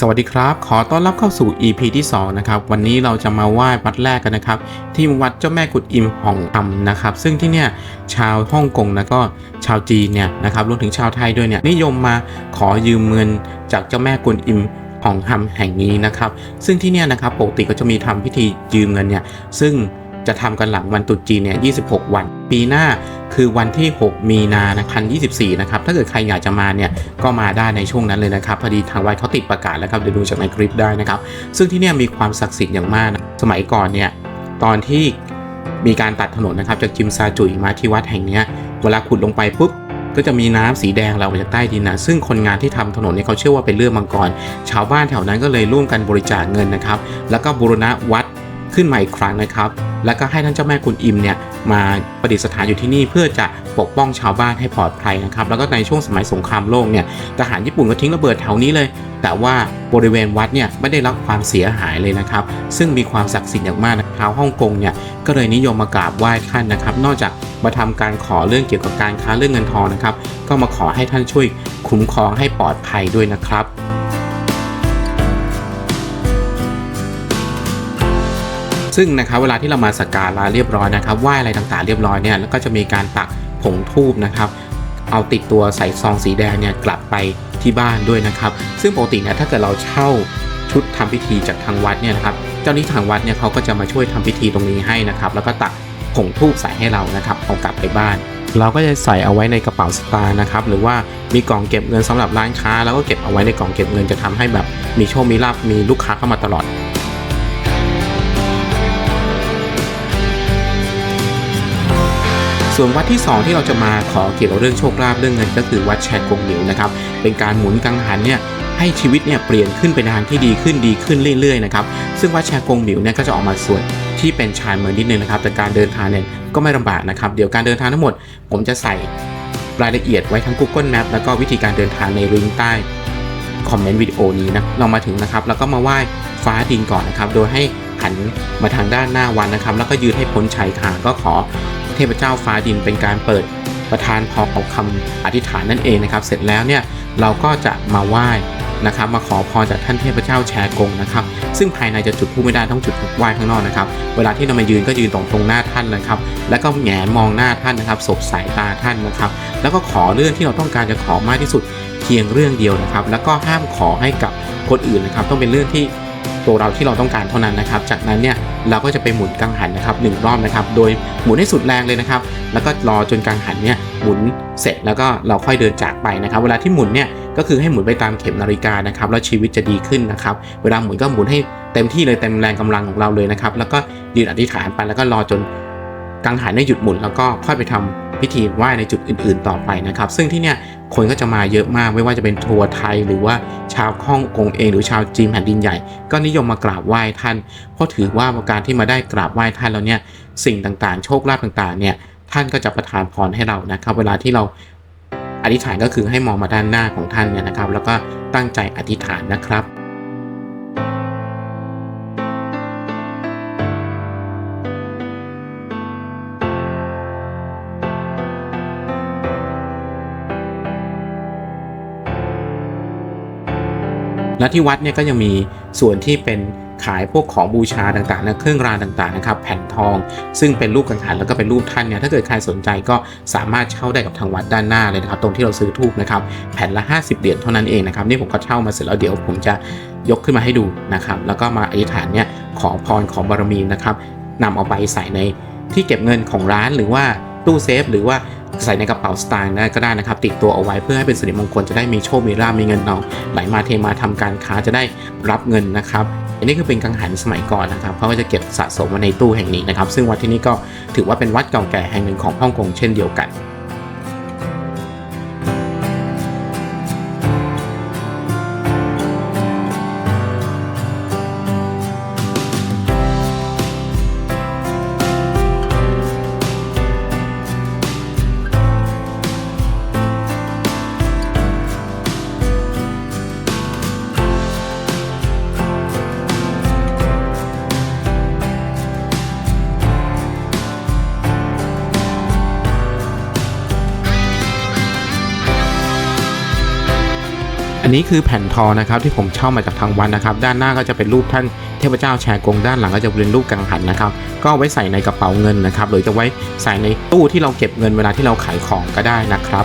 สวัสดีครับ ขอต้อนรับเข้าสู่ EP ที่ 2 นะครับ วันนี้เราจะมาไหว้วัดแรกกันนะครับ ที่วัดเจ้าแม่กุดอิมห่องคำนะครับ ซึ่งที่เนี่ยชาวฮ่องกงแล้วก็ชาวจีนเนี่ยนะครับรวมถึงชาวไทยด้วยเนี่ยนิยมมาขอยืมเงินจากเจ้าแม่กุดอิมห่องคำแห่งนี้นะครับ ซึ่งที่เนี่ยนะครับปกติก็จะมีทำพิธียืมเงินเนี่ยซึ่ง จะทำกันหลังวันตรุษจีนเนี่ย26 วัน ปีหน้าคือวันที่ 6 มีนาคม2024 นะครับ ถ้าเกิดใครอยากจะมาเนี่ย ก็มาได้ในช่วงนั้นเลยนะครับ พอดีทางวัดเขาติดประกาศแล้วครับเดี๋ยวดูจากในคลิปได้นะครับ ซึ่งที่เนี่ยมีความศักดิ์สิทธิ์อย่างมากนะสมัยก่อนเนี่ย ตอนที่มีการตัดถนนนะครับจากจิมซาจุยมาที่วัดแห่งนี้เวลาขุดลงไปปุ๊บก็จะมีน้ำสีแดงเรามาจากใต้ดินนะ ซึ่งคนงานที่ทำถนนเนี่ยเขาเชื่อว่าเป็นเลือดมังกร ชาวบ้านแถวนั้นก็เลยร่วมกันบริจาคเงินนะครับ แล้วก็บูรณะวัดขึ้นใหม่อีกครั้งนะครับ แล้วก็ให้ท่านเจ้าแม่กุนอิมเนี่ยมาประดิษฐานอยู่ที่นี่เพื่อจะปกป้องชาวบ้านให้ปลอดภัยนะครับแล้วก็ในช่วงสมัยสงครามโลกเนี่ยทหารญี่ปุ่นก็ทิ้งระเบิดแถวนี้เลย แต่ว่าบริเวณวัดเนี่ยไม่ได้รับความเสียหายเลยนะครับ ซึ่งมีความศักดิ์สิทธิ์อย่างมากนะชาวฮ่องกงเนี่ยก็เลยนิยมมากราบไหว้ท่านนะครับ นอกจากมาทำการขอเรื่องเกี่ยวกับการค้าเรื่องเงินทองนะครับ ก็มาขอให้ท่านช่วยคุ้มครองให้ปลอดภัยด้วยนะครับ ซึ่งนะครับเวลาที่เรามาสักการะเรียบร้อยนะครับไหว้อะไรต่างๆเรียบร้อยเนี่ยแล้วก็จะมีการปักผงทูบนะครับ เอาติดตัวใส่ซองสีแดงเนี่ยกลับไปที่บ้านด้วยนะครับ ซึ่งปกติเนี่ยถ้าเกิดเราเช่าชุดทำพิธีจากทางวัดเนี่ยนะครับเจ้าหน้าที่ทางวัดเนี่ยเขาก็จะมาช่วยทำพิธีตรงนี้ให้นะครับ แล้วก็ตักผงทูบใส่ให้เรานะครับเอากลับไปบ้าน เราก็จะใส่เอาไว้ในกระเป๋าสตางค์นะครับหรือว่ามีกล่องเก็บเงินสำหรับร้านค้า แล้วก็เก็บเอาไว้ในกล่องเก็บเงินจะทำให้แบบมีโชคมีลาภมีลูกค้าเข้ามาตลอด ส่วนวัดที่ 2 ที่เราจะมาขอเกี่ยวกับเรื่องโชคลาภเรื่องเงิน ก็คือวัดแชกงหลิวนะครับ เป็นการหมุนกังหันเนี่ยให้ชีวิตเนี่ยเปลี่ยนขึ้นไปในทางที่ดีขึ้นดีขึ้นเรื่อยๆนะครับซึ่งวัดแชกงหลิวเนี่ยก็จะออกมาส่วนที่เป็นชานเมืองนิดนึงนะครับแต่การเดินทางเนี่ยก็ไม่ลำบากนะครับเดี๋ยวการเดินทางทั้งหมด ผมจะใส่รายละเอียดไว้ทั้ง Google Map แล้วก็วิธีการเดินทางในลิงก์ใต้คอมเมนต์วิดีโอนี้นะเรามาถึงนะครับ แล้วก็มาไหว้ฟ้าดินก่อนนะครับ โดยให้หันมาทางด้านหน้าวันนะครับ แล้วก็ยืนให้พ้นชายคาก็ขอ เทพเจ้าฟ้าดินเป็นการเปิดประธานพรคำอธิษฐานนั่นเองนะครับ เสร็จแล้วเนี่ยเราก็จะมาไหว้นะครับมาขอพรจากท่านเทพเจ้าแชร์กงนะครับ ซึ่งภายในจะจุดผู้ไม่ได้ต้องจุดไหว้ข้างนอกนะครับ เวลาที่เรามายืนก็ยืนตรงตรงหน้าท่านนะครับ แล้วก็แหงนมองหน้าท่านนะครับสบสายตาท่านนะครับ แล้วก็ขอเรื่องที่เราต้องการจะขอมากที่สุดเพียงเรื่องเดียวนะครับ แล้วก็ห้ามขอให้กับคนอื่นนะครับ ต้องเป็นเรื่องที่ตัวเราที่เราต้องการเท่านั้นนะครับ จากนั้นเนี่ย เราก็จะไปหมุนกังหันนะครับหนึ่งรอบนะครับ โดยหมุนให้สุดแรงเลยนะครับ แล้วก็รอจนกังหันเนี่ยหมุนเสร็จแล้วก็เราค่อยเดินจากไปนะครับ เวลาที่หมุนเนี่ยก็คือให้หมุนไปตามเข็มนาฬิกานะครับแล้วชีวิตจะดีขึ้นนะครับ เวลาหมุนก็หมุนให้เต็มที่เลยเต็มแรงกำลังของเราเลยนะครับ แล้วก็ยืนอธิษฐานไปแล้วก็รอจนกังหันเนี่ยหยุดหมุนแล้วก็ค่อยไปทำพิธีไหว้ในจุดอื่น ๆ ต่อไปนะครับ ซึ่งที่เนี่ย คนก็จะมาเยอะมากไม่ว่าจะเป็นทัวร์ไทย หรือว่าชาวฮ่องกงเองหรือชาวจีนแผ่นดินใหญ่ ก็นิยมมากราบไหว้ท่าน เพราะถือว่าการที่มาได้กราบไหว้ท่านแล้วเนี่ยสิ่งต่างๆ โชคลาภต่างๆเนี่ยท่านก็จะประทานพรให้เรานะครับ เวลาที่เราอธิษฐานก็คือให้มองมาด้านหน้าของท่านเนี่ยนะครับ แล้วก็ตั้งใจอธิษฐานนะครับ และที่วัดเนี่ยก็ยังมีส่วนที่เป็นขายพวกของบูชาต่างๆนะเครื่องรางต่างๆนะครับแผ่นทอง ซึ่งเป็นรูปกังหันแล้วก็เป็นรูปท่านเนี่ยถ้าเกิดใครสนใจก็สามารถเช่าได้กับทางวัดด้านหน้าเลยนะครับ ตรงที่เราซื้อทูบนะครับแผ่นละ 50 เหรียญเท่านั้นเองนะครับนี่ผมก็เช่ามาเสร็จแล้วเดี๋ยวผมจะยกขึ้นมาให้ดูนะครับแล้วก็มาอธิษฐานเนี่ยขอพรของบารมีนะครับนำเอาไปใส่ในที่เก็บเงินของร้านหรือว่าตู้เซฟหรือว่า ใส่ในกระเป๋าสตางค์ได้ก็ได้นะครับติดตัวเอาไว้เพื่อให้เป็นสิริมงคลจะได้มีโชคมีลาบมีเงินทองไหลมาเทมาทำการค้าจะได้รับเงินนะครับอันนี้คือเป็นกังหันสมัยก่อนนะครับเขาก็จะเก็บสะสมไว้ในตู้แห่งนี้นะครับ ซึ่งวัดที่นี่ก็ถือว่าเป็นวัดเก่าแก่แห่งหนึ่งของฮ่องกงเช่นเดียวกัน อันนี้คือแผ่นทอนะครับที่ผมเช่ามาจากทางวัดนะครับ ด้านหน้าก็จะเป็นรูปท่านเทพเจ้าแชร์กงด้านหลังก็จะเป็นรูปกังหันนะครับ ก็ไว้ใส่ในกระเป๋าเงินนะครับ หรือจะไว้ใส่ในตู้ที่เราเก็บเงินเวลาที่เราขายของก็ได้นะครับ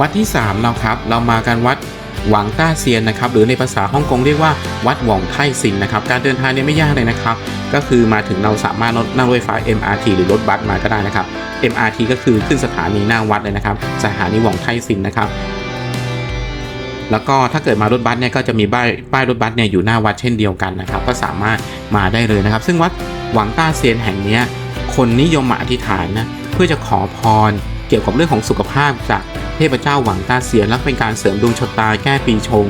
วัดที่ 3 เราครับ เรามากันวัด หวังต้าเซียนนะครับหรือในภาษาฮ่องกงเรียกว่าวัดหว่องไท่ซินนะครับการเดินทางเนี่ยไม่ยากเลยนะครับ ก็คือมาถึงเราสามารถนั่งรถไฟฟ้า MRT หรือรถบัสมาก็ได้นะครับ MRT ก็คือขึ้นสถานีหน้าวัดเลยนะครับ สถานีหว่องไท่ซินนะครับแล้วก็ถ้าเกิดมารถบัสเนี่ยก็จะมีป้ายป้ายรถบัสเนี่ยอยู่หน้าวัดเช่นเดียวกันนะครับ ก็สามารถมาได้เลยนะครับ ซึ่งวัดหวังต้าเซียนแห่งนี้คนนิยมมาอธิษฐานนะเพื่อจะขอพร กี่ยวกับเรื่องของสุขภาพจากเทพเจ้าหวังตาเซียและเป็นการเสริมดวงชะตาแก้ปีชง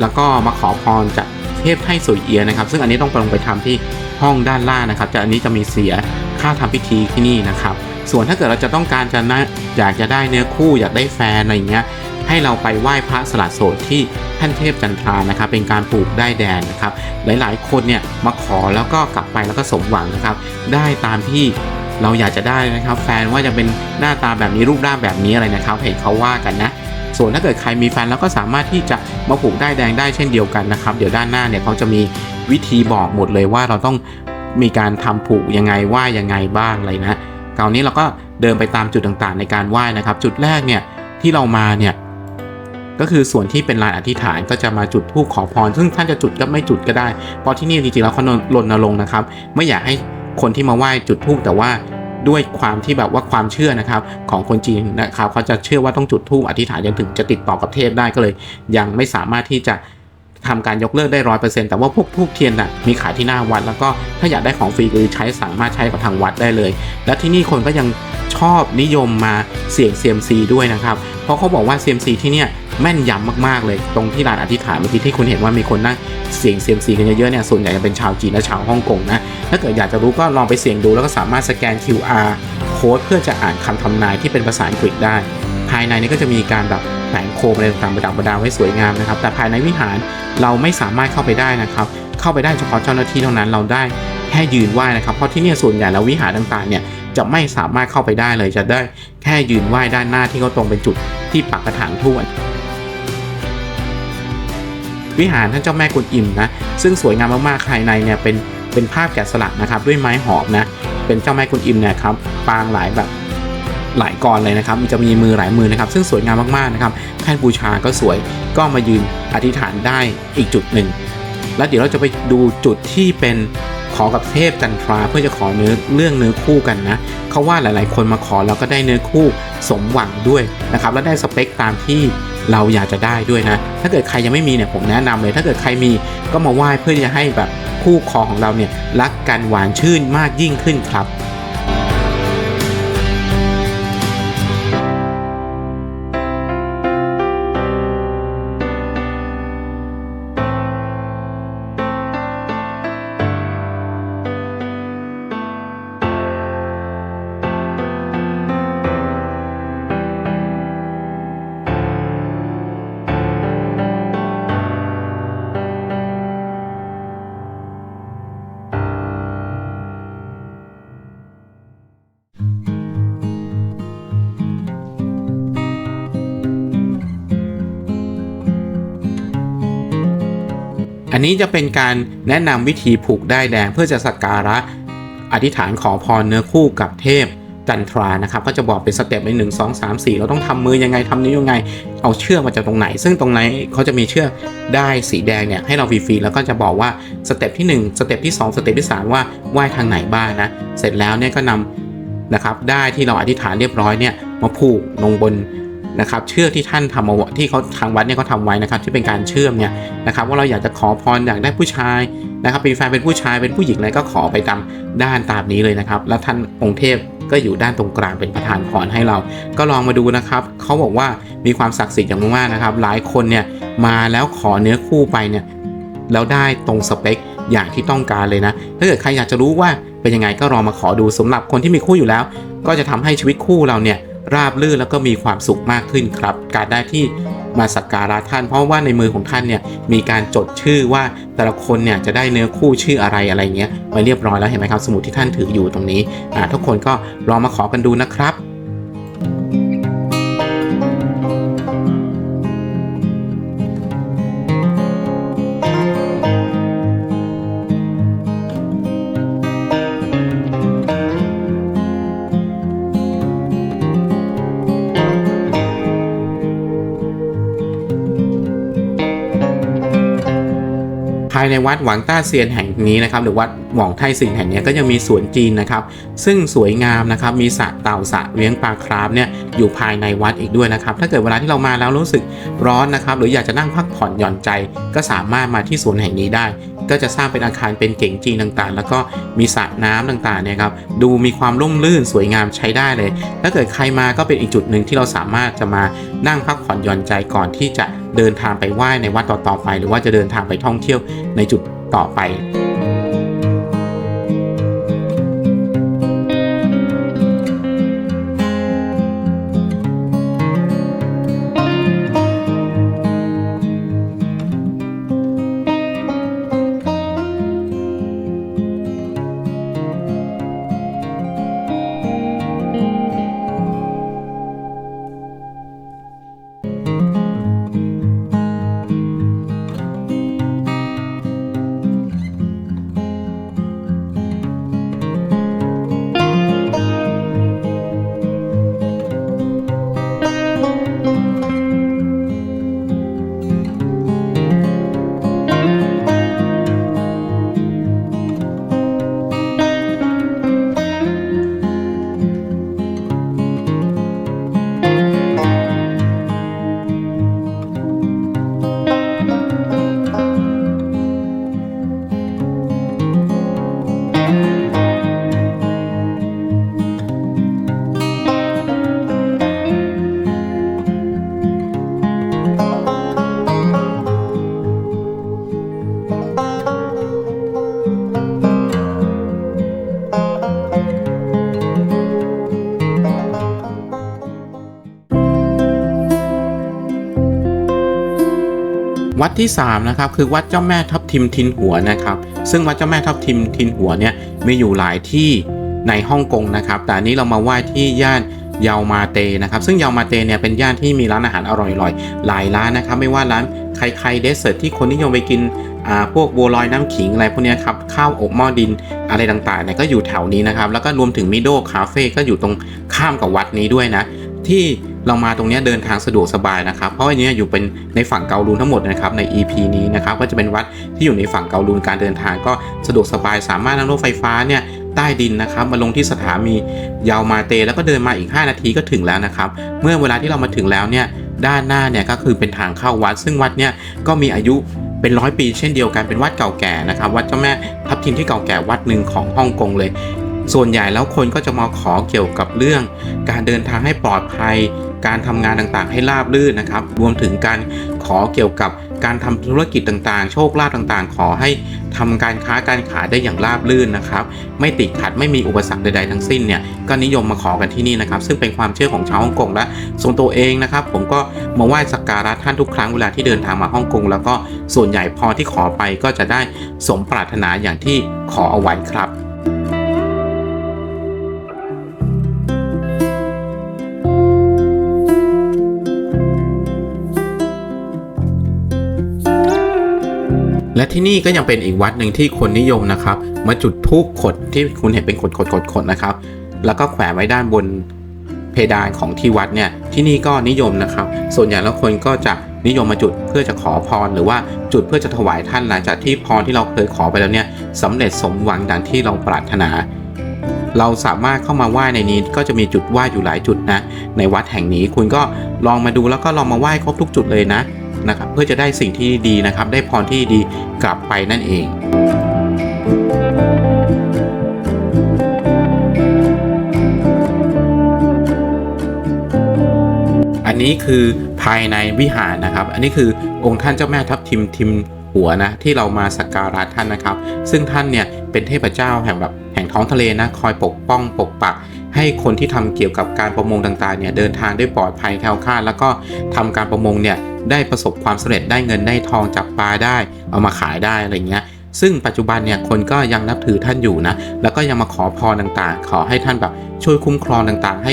แล้วก็มาขอพรจากเทพไทสุยเอียนะครับ ซึ่งอันนี้ต้องไปลงไปทำที่ห้องด้านล่างนะครับ จะอันนี้จะมีเสียค่าทำพิธีที่นี่นะครับ ส่วนถ้าเกิดเราจะต้องการจะนะอยากจะได้เนื้อคู่อยากได้แฟนอะไรเงี้ยให้เราไปไหว้พระสละโสดที่ท่านเทพจันทรานะครับ เป็นการปลูกได้แดนนะครับ หลายๆ คนเนี่ยมาขอแล้วก็กลับไปแล้วก็สมหวังนะครับ ได้ตามที่ เราอยากจะได้นะครับ แฟนว่าจะเป็นหน้าตาแบบนี้รูปร่างแบบนี้อะไรนะครับเห็นเขาว่ากันนะ ส่วนถ้าเกิดใครมีแฟนแล้วก็สามารถที่จะมาผูกได้แดงได้เช่นเดียวกันนะครับ เดี๋ยวด้านหน้าเนี่ยเขาจะมีวิธีบอกหมดเลยว่าเราต้องมีการทำผูกยังไงว่ายังไงบ้างอะไรนะคราวนี้เราก็เดินไปตามจุดต่างๆ ในการไหว้นะครับ จุดแรกเนี่ยที่เรามาเนี่ยก็คือส่วนที่เป็นลานอธิษฐานก็จะมาจุดธูปขอพร ซึ่งท่านจะจุดก็ไม่จุดก็ได้ เพราะที่นี่จริงๆแล้วเขารณรงค์นะครับ ไม่อยากให้ คนที่มาไหว้จุดธูปแต่ว่าด้วยความที่แบบว่าความเชื่อนะครับของคนจีนนะครับเขาจะเชื่อว่าต้องจุดธูปอธิษฐานจนถึงจะติดต่อกับเทพได้ก็เลย ยังไม่สามารถที่จะ ทำการยกเลิกได้ร้อยเปอร์เซ็นต์แต่ว่าพวกทูบเทียนน่ะมีขายที่หน้าวัด แล้วก็ถ้าอยากได้ของฟรีคือใช้สามารถใช้กับทางวัดได้เลย และที่นี่คนก็ยังชอบนิยมมาเสี่ยงเซียมซีด้วยนะครับ เพราะเขาบอกว่าเซียมซีที่เนี่ยแม่นยำมากๆเลย ตรงที่ลานอธิษฐานเมื่อกี้ที่คุณเห็นว่ามีคนนั่งเสี่ยงเซียมซีกันเยอะๆเนี่ยส่วนใหญ่จะเป็นชาวจีนและชาวฮ่องกงนะถ้าเกิดอยากจะรู้ก็ลองไปเสี่ยงดูแล้วก็สามารถสแกน QR โค้ดเพื่อจะอ่านคำทำนายที่เป็นภาษาอังกฤษได้ ภายในนี้ก็จะมีการแบบ ผงโคมอะไรต่างๆประดับประดาไว้สวยงามนะครับ แต่ภายในวิหารเราไม่สามารถเข้าไปได้นะครับ เข้าไปได้เฉพาะเจ้าหน้าที่เท่านั้นเราได้แค่ยืนไหว้นะครับ เพราะที่นี่ส่วนใหญ่แล้ววิหารต่างๆเนี่ยจะไม่สามารถเข้าไปได้เลยจะได้แค่ยืนไหว้ด้านหน้าที่เขาตรงเป็นจุดที่ปักกระถางทูบวิหารท่านเจ้าแม่กุนอิมนะซึ่งสวยงามมากๆภายในเนี่ยเป็นเป็นภาพแกะสลักนะครับด้วยไม้หอมนะเป็นเจ้าแม่กุนอิมเนี่ยครับปางหลายแบบ หลายกรเลยนะครับมันจะมีมือหลายมือนะครับ ซึ่งสวยงามมากๆนะครับแท่นบูชาก็สวยก็มายืนอธิษฐานได้อีกจุดหนึ่ง แล้วเดี๋ยวเราจะไปดูจุดที่เป็นขอกับเทพจันทราเพื่อจะขอเนื้อเรื่องเนื้อคู่กันนะเขาว่าหลายๆ คนมาขอแล้วก็ได้เนื้อคู่สมหวังด้วยนะครับแล้วได้สเปคตามที่เราอยากจะได้ด้วยนะ ถ้าเกิดใครยังไม่มีเนี่ยผมแนะนำเลย ถ้าเกิดใครมีก็มาไหว้เพื่อจะให้แบบคู่ครองของเราเนี่ยรักกันหวานชื่นมากยิ่งขึ้นครับ อันนี้จะเป็นการแนะนำวิธีผูกได้แดงเพื่อจะสักการะอธิษฐานขอพรเนื้อคู่กับเทพจันทรานะครับก็จะบอกเป็นสเต็ปในหนึ่งสองสามสี่เราต้องทำมือยังไงทำนิ้วยังไง เอาเชือกมาจากตรงไหน ซึ่งตรงไหนเขาจะมีเชือกได้สีแดงเนี่ยให้เราฟรีๆแล้วก็จะบอกว่าสเต็ปที่ 1 สเต็ปที่ 2 สเต็ปที่ 3 ว่าไหว้ทางไหนบ้างนะ เสร็จแล้วเนี่ยก็นำนะครับได้ที่เราอธิษฐานเรียบร้อยเนี่ยมาผูกลงบน นะครับเชือกที่ท่านทำเอาที่เขาทางวัดเนี่ยเขาทำไว้นะครับที่เป็นการเชื่อมเนี่ยนะครับว่าเราอยากจะขอพรอยากได้ผู้ชายนะครับเป็นแฟนเป็นผู้ชายเป็นผู้หญิงอะไรก็ขอไปตามด้านตามนี้เลยนะครับ แล้วท่านองค์เทพก็อยู่ด้านตรงกลางเป็นประธานพรให้เรา ก็ลองมาดูนะครับเขาบอกว่ามีความศักดิ์สิทธิ์อย่างมากนะครับ หลายคนเนี่ยมาแล้วขอเนื้อคู่ไปเนี่ยแล้วได้ตรงสเปคอย่างที่ต้องการเลยนะ ถ้าเกิดใครอยากจะรู้ว่าเป็นยังไงก็ลองมาขอดูสำหรับคนที่มีคู่อยู่แล้ว ก็จะทำให้ชีวิตคู่เราเนี่ย ราบรื่นแล้วก็มีความสุขมากขึ้นครับ การได้ที่มาสักการะท่าน เพราะว่าในมือของท่านเนี่ยมีการจดชื่อว่าแต่ละคนเนี่ยจะได้เนื้อคู่ชื่ออะไรอะไรเงี้ยไว้เรียบร้อยแล้วเห็นไหมครับสมุดที่ท่านถืออยู่ตรงนี้ทุกคนก็ลองมาขอกันดูนะครับายในวัดหวังต้าเซียนแห่งนี้นะครับหรือวัดหว่องไทสิงแห่งนี้ก็ยังมีสวนจีนนะครับ ซึ่งสวยงามนะครับมีสระเต่าสระเลี้ยงปลาคราฟเนี่ยอยู่ภายในวัดอีกด้วยนะครับ ถ้าเกิดเวลาที่เรามาแล้วรู้สึกร้อนนะครับ หรืออยากจะนั่งพักผ่อนหย่อนใจ ก็สามารถมาที่สวนแห่งนี้ได้ ก็จะสร้างเป็นอาคารเป็นเก่งจีนต่างๆ แล้วก็มีสระน้ำต่างๆเนี่ยครับดูมีความร่มรื่นสวยงามใช้ได้เลย ถ้าเกิดใครมาก็เป็นอีกจุดหนึ่งที่เราสามารถจะมานั่งพักผ่อนหย่อนใจก่อนที่จะ เดินทางไปไหว้ในวัดต่อๆไป หรือว่าจะเดินทางไปท่องเที่ยวในจุดต่อไป ที่3นะครับคือวัดเจ้าแม่ทับทิมทินหัวนะครับ ซึ่งวัดเจ้าแม่ทับทิมทินหัวเนี่ยมีอยู่หลายที่ในฮ่องกงนะครับ แต่นี้เรามาไหว้ที่ย่านเยามาเตนะครับ ซึ่งเยามาเตเนี่ยเป็นย่านที่มีร้านอาหารอร่อยๆ หลายร้านนะครับ ไม่ว่าร้านใครๆเดสเซอร์ที่คนนิยมไปกินอ่าพวกบัวลอยน้ำขิงอะไรพวกนี้ครับ ข้าวอบหม้อดินอะไรต่างๆเนี่ยก็อยู่แถวนี้นะครับ แล้วก็รวมถึงมิโดคาเฟ่ก็อยู่ตรงข้ามกับวัดนี้ด้วยนะ ที่ เรามาตรงนี้เดินทางสะดวกสบายนะครับ เพราะอันเนี้ยอยู่เป็นในฝั่งเกาลูนทั้งหมดนะครับใน EP นี้นะครับก็จะเป็นวัดที่อยู่ในฝั่งเกาลูนการเดินทางก็สะดวกสบายสามารถนั่งรถไฟฟ้าเนี่ยใต้ดินนะครับมาลงที่สถานียาวมาเตแล้วก็เดินมาอีก 5 นาทีก็ถึงแล้วนะครับ เมื่อเวลาที่เรามาถึงแล้วเนี่ยด้านหน้าเนี่ยก็คือเป็นทางเข้าวัด ซึ่งวัดเนี่ยก็มีอายุเป็นร้อยปีเช่นเดียวกันเป็นวัดเก่าแก่นะครับวัดเจ้าแม่ทับทิมที่เก่าแก่วัดหนึ่งของฮ่องกงเลย ส่วนใหญ่แล้วคนก็จะมาขอเกี่ยวกับเรื่อง การเดินทางให้ปลอดภัย การทำงานต่างๆ ให้ราบรื่นนะครับ รวมถึงการขอเกี่ยวกับการทำธุรกิจต่างๆ โชคลาภต่างๆ ขอให้ทำการค้าการขายได้อย่างราบรื่นนะครับ ไม่ติดขัดไม่มีอุปสรรคใดๆทั้งสิ้นเนี่ยก็นิยมมาขอกันที่นี่นะครับ ซึ่งเป็นความเชื่อของชาวฮ่องกงและส่วนตัวเองนะครับ ผมก็มาไหว้สักการะท่านทุกครั้งเวลาที่เดินทางมาฮ่องกงแล้วก็ส่วนใหญ่พอที่ขอไปก็จะได้สมปรารถนาอย่างที่ขอเอาไว้ครับ และที่นี่ก็ยังเป็นอีกวัดหนึ่งที่คนนิยมนะครับ มาจุดธูปขดที่คุณเห็นเป็นขดขดขดขดนะครับ แล้วก็แขวนไว้ด้านบนเพดานของที่วัดเนี่ยที่นี่ก็นิยมนะครับ ส่วนใหญ่แล้วคนก็จะนิยมมาจุดเพื่อจะขอพร หรือว่าจุดเพื่อจะถวายท่านหลังจากที่พรที่เราเคยขอไปแล้วเนี่ยสำเร็จสมหวังดังที่เราปรารถนา เราสามารถเข้ามาไหว้ในนี้ก็จะมีจุดไหว้อยู่หลายจุดนะ ในวัดแห่งนี้คุณก็ลองมาดูแล้วก็ลองมาไหว้ครบทุกจุดเลยนะ นะครับเพื่อจะได้สิ่งที่ดีนะครับ ได้พรที่ดีกลับไปนั่นเองอันนี้คือภายในวิหารนะครับ อันนี้คือองค์ท่านเจ้าแม่ทับทิมทิมหัวนะที่เรามาสักการะท่านนะครับ ซึ่งท่านเนี่ยเป็นเทพเจ้าแห่งแบบแห่งท้องทะเลนะคอยปกป้องปกปัก ให้คนที่ทำเกี่ยวกับการประมงต่างๆเนี่ยเดินทางได้ปลอดภัยแคล้วคลาดแล้วก็ทำการประมงเนี่ยได้ประสบความสำเร็จได้เงินได้ทองจับปลาได้ เอามาขายได้อะไรเงี้ยซึ่งปัจจุบันเนี่ยคนก็ยังนับถือท่านอยู่นะแล้วก็ยังมาขอพรต่างๆ ขอให้ท่านแบบช่วยคุ้มครองต่างๆ ให้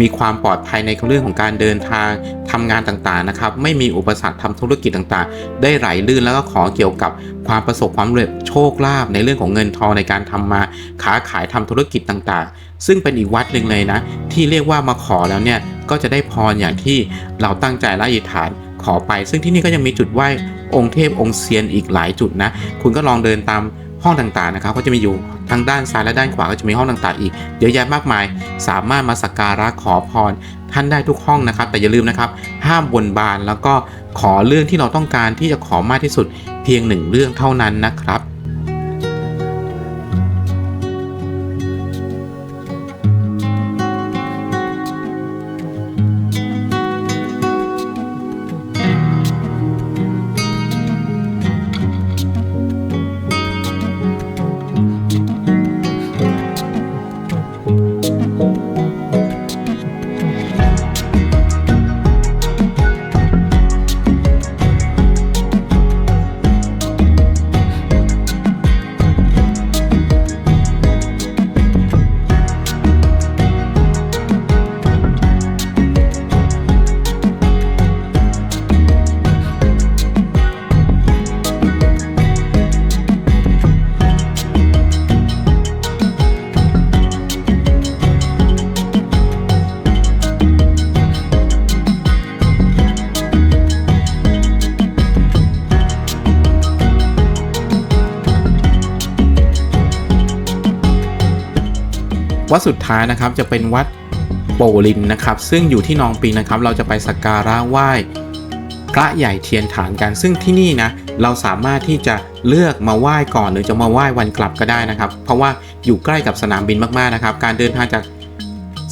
มีความปลอดภัยในเรื่องของการเดินทางทำงานต่างๆนะครับ ไม่มีอุปสรรคทำธุรกิจต่างๆ ได้ไหลลื่นแล้วก็ขอเกี่ยวกับความประสบความสำเร็จโชคลาภในเรื่องของเงินทองในการทำมาค้าขายทำธุรกิจต่างๆ ซึ่งเป็นอีกวัดหนึ่งเลยนะ ที่เรียกว่ามาขอแล้วเนี่ยก็จะได้พรอย่างที่เราตั้งใจและอธิษฐานขอไป ซึ่งที่นี่ก็ยังมีจุดไหว้องค์เทพองค์เซียนอีกหลายจุดนะ คุณก็ลองเดินตาม ห้องต่างๆนะครับก็จะมีอยู่ทางด้านซ้ายและด้านขวาก็จะมีห้องต่างๆ อีกเยอะแยะมากมาย สามารถมาสักการะขอพรท่านได้ทุกห้องนะครับ แต่อย่าลืมนะครับ ห้ามบนบานแล้วก็ขอเรื่องที่เราต้องการที่จะขอมากที่สุดเพียงหนึ่งเรื่องเท่านั้นนะครับ ดสุดท้ายนะครับจะเป็นวัดโปลินนะครับ ซึ่งอยู่ที่นองปีนะครับ เราจะไปสักการะไหว้พระใหญ่เทียนฐานกัน ซึ่งที่นี่นะเราสามารถที่จะเลือกมาไหว้ก่อนหรือจะมาไหว้วันกลับก็ได้นะครับ เพราะว่าอยู่ใกล้กับสนามบินมากๆนะครับ การเดินทางจาก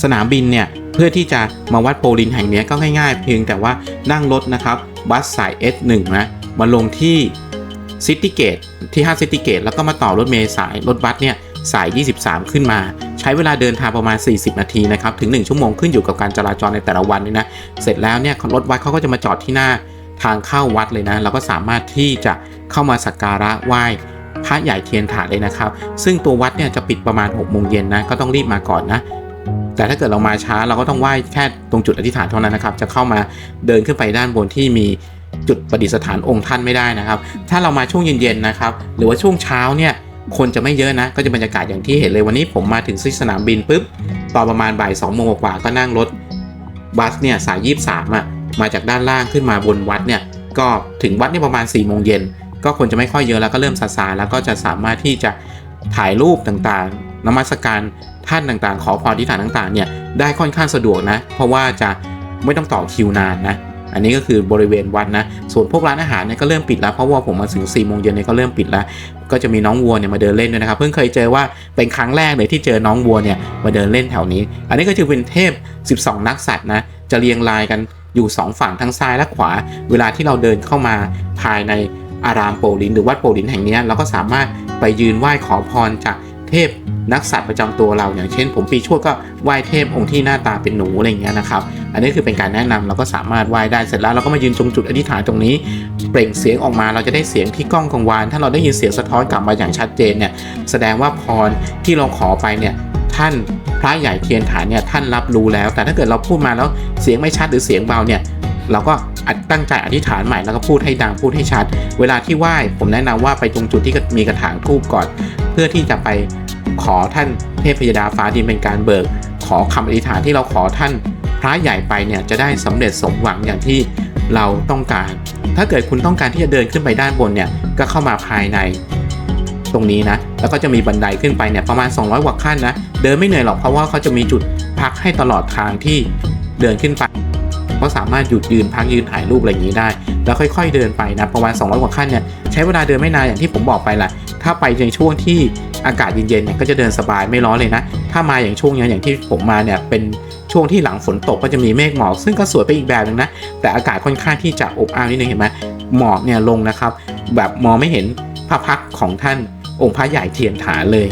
สนามบินเนี่ยเพื่อที่จะมาวัดโปลินแห่งนี้ก็ง่ายๆ เพียงแต่ว่านั่งรถนะครับบัสสาย S1 นะมาลงที่ซิตี้เกตที่5ซิตี้เกตแล้วก็มาต่อรถเมล์สายรถบัสเนี่ย สาย 23 ขึ้นมา ใช้เวลาเดินทางประมาณ 40 นาทีนะครับถึง 1 ชั่วโมงขึ้นอยู่กับการจราจรในแต่ละวันนี่นะเสร็จแล้วเนี่ยรถวัดเขาก็จะมาจอดที่หน้าทางเข้าวัดเลยนะเราก็สามารถที่จะเข้ามาสักการะไหว้พระใหญ่เทียนถาดเลยนะครับ ซึ่งตัววัดเนี่ยจะปิดประมาณ6โมงเย็นนะก็ต้องรีบมาก่อนนะแต่ถ้าเกิดเรามาช้าเราก็ต้องไหว้แค่ตรงจุดอธิษฐานเท่านั้นนะครับ จะเข้ามาเดินขึ้นไปด้านบนที่มีจุดประดิษฐานองค์ท่านไม่ได้นะครับ ถ้าเรามาช่วงเย็นๆนะครับ หรือว่าช่วงเช้าเนี่ย คนจะไม่เยอะนะ ก็จะบรรยากาศอย่างที่เห็นเลยวันนี้ผมมาถึงที่สนามบินปุ๊บตอนประมาณบ่ายสองโมงกว่าก็นั่งรถบัสเนี่ยสายยี่สามอะมาจากด้านล่างขึ้นมาบนวัดเนี่ยก็ถึงวัดเนี่ยประมาณ4ี่โมงเย็นก็คนจะไม่ค่อยเยอะแล้วก็เริ่มซาซาแล้วก็จะสามารถที่จะถ่ายรูปต่างๆนมัสการท่านต่างๆ ขอพรที่ฐานต่างๆเนี่ยได้ค่อนข้างสะดวกนะ เพราะว่าจะไม่ต้องต่อคิวนานนะ อันนี้ก็คือบริเวณวัดนะ ส่วนพวกร้านอาหารเนี่ยก็เริ่มปิดแล้วเพราะว่าผมมาถึง4ี่โมงเย็นเนี่ยก็เริ่มปิดแล้ว ก็จะมีน้องวัวเนี่ยมาเดินเล่นด้วยนะครับ เพิ่งเคยเจอว่าเป็นครั้งแรกเลยที่เจอน้องวัวเนี่ยมาเดินเล่นแถวนี้ อันนี้ก็จะเป็นเทพ 12 นักสัตว์นะจะเรียงรายกันอยู่2ฝั่งทั้งซ้ายและขวา เวลาที่เราเดินเข้ามาภายในอารามโปลินหรือวัดโปลินแห่งนี้เราก็สามารถไปยืนไหว้ขอพรจาก เทพนักสัตว์ประจำตัวเราอย่างเช่น ผมปีชวดก็ไหว้เทพองค์ที่หน้าตาเป็นหนูอะไรอย่างเงี้ยนะครับ อันนี้คือเป็นการแนะนำเราก็สามารถไหว้ได้เสร็จแล้วเราก็มายืนตรงจุดอธิษฐานตรงนี้ เปล่งเสียงออกมาเราจะได้เสียงที่ก้องกังวาน ถ้าเราได้ยินเสียงสะท้อนกลับมาอย่างชัดเจนเนี่ยแสดงว่าพรที่เราขอไปเนี่ยท่านพระใหญ่เทียนฐานเนี่ยท่านรับรู้แล้ว แต่ถ้าเกิดเราพูดมาแล้วเสียงไม่ชัดหรือเสียงเบาเนี่ยเราก็ตั้งใจอธิษฐานใหม่แล้วก็พูดให้ดังพูดให้ชัด เวลาที่ไหว้ผมแนะนำว่าไปตรงจุดที่มีกระถางทูบก่อน พื่อที่จะไปขอท่านเทพยดาฟ้าดินเป็นการเบิก ขอคำอธิษฐานที่เราขอท่านพระใหญ่ไปเนี่ยจะได้สำเร็จสมหวังอย่างที่เราต้องการ ถ้าเกิดคุณต้องการที่จะเดินขึ้นไปด้านบนเนี่ยก็เข้ามาภายใน ตรงนี้นะ แล้วก็จะมีบันไดขึ้นไปเนี่ยประมาณ 200กว่าขั้นนะ เดินไม่เหนื่อยหรอกเพราะว่าเขาจะมีจุดพักให้ตลอดทางที่เดินขึ้นไปก็สามารถหยุดยืนพักยืนถ่ายรูปอะไรอย่างนี้ได้ แล้วค่อย ๆ เดินไปนะประมาณ 200กว่าขั้นเนี่ยใช้เวลาเดินไม่นานอย่างที่ผมบอกไปแหละ ถ้าไปในช่วงที่อากาศเย็นๆเนี่ยก็จะเดินสบายไม่ร้อนเลยนะ ถ้ามาอย่างช่วงนี้อย่างที่ผมมาเนี่ยเป็นช่วงที่หลังฝนตกก็จะมีเมฆหมอก ซึ่งก็สวยไปอีกแบบนึงนะ แต่อากาศค่อนข้างที่จะอบอ้าวนิดนึงเห็นไหมหมอกเนี่ยลงนะครับ แบบมองไม่เห็นพระพักของท่านองค์พระใหญ่เทียนฐานเลย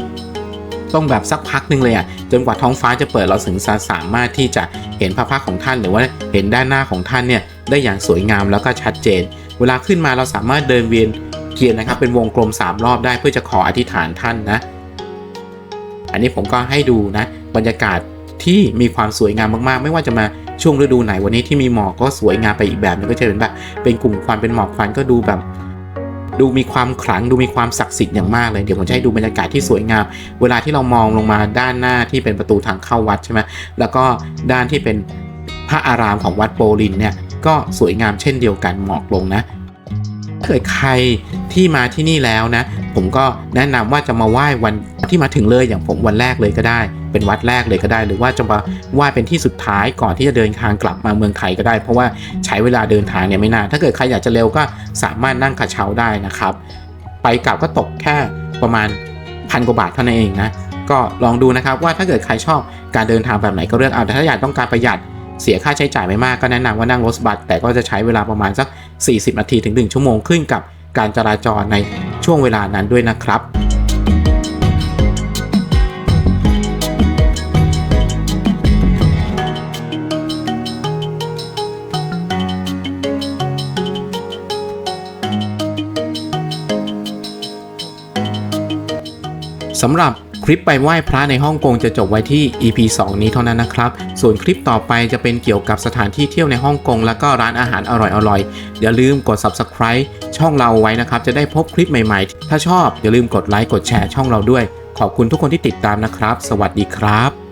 ต้องแบบสักพักหนึ่งเลยอะจนกว่าท้องฟ้าจะเปิดเราถึงจะสามารถที่จะเห็นพระพักของท่าน หรือว่าเห็นด้านหน้าของท่านเนี่ยได้อย่างสวยงามแล้วก็ชัดเจน เวลาขึ้นมาเราสามารถเดินเวียน เกียนนะครับ เป็นวงกลม 3 รอบได้เพื่อจะขออธิษฐานท่านนะ อันนี้ผมก็ให้ดูนะ บรรยากาศที่มีความสวยงามมากๆ ไม่ว่าจะมาช่วงฤดูไหนวันนี้ที่มีหมอกก็สวยงามไปอีกแบบนึงก็จะเป็นแบบเป็นกลุ่มควันเป็นหมอกควันก็ดูแบบ ดูมีความขลังดูมีความศักดิ์สิทธิ์อย่างมากเลยเดี๋ยวผมจะให้ดูบรรยากาศที่สวยงาม เวลาที่เรามองลงมาด้านหน้าที่เป็นประตูทางเข้าวัดใช่ไหมแล้วก็ด้านที่เป็นพระอารามของวัดโปลินเนี่ยก็สวยงามเช่นเดียวกันหมอกลงนะถ้าเกิดใคร ที่มาที่นี่แล้วนะ ผมก็แนะนำว่าจะมาไหว้วันที่มาถึงเลยอย่างผมวันแรกเลยก็ได้ เป็นวัดแรกเลยก็ได้ หรือว่าจะมาไหว้เป็นที่สุดท้ายก่อนที่จะเดินทางกลับมาเมืองไทยก็ได้ เพราะว่าใช้เวลาเดินทางเนี่ยไม่นานถ้าเกิดใครอยากจะเร็วก็สามารถนั่งกระเช้าได้นะครับ ไปกลับก็ตกแค่ประมาณพันกว่าบาทเท่านั้นเองนะก็ลองดูนะครับว่าถ้าเกิดใครชอบการเดินทางแบบไหนก็เลือกเอาแต่ถ้าอยากต้องการประหยัดเสียค่าใช้จ่ายไม่มากก็แนะนำว่านั่งรถบัสแต่ก็จะใช้เวลาประมาณสัก 40 นาทีถึง 1 ชั่วโมงขึ้นกับ การจราจรในช่วงเวลานั้นด้วยนะครับสำหรับคลิปไปไหว้พระในฮ่องกงจะจบไว้ที่ EP 2 นี้เท่านั้นนะครับ ส่วนคลิปต่อไปจะเป็นเกี่ยวกับสถานที่เที่ยวในฮ่องกง แล้วก็ร้านอาหารอร่อยๆ อย่าลืมกด Subscribe ช่องเราไว้นะครับ จะได้พบคลิปใหม่ๆ ถ้าชอบอย่าลืมกดไลค์กดแชร์ช่องเราด้วย ขอบคุณทุกคนที่ติดตามนะครับ สวัสดีครับ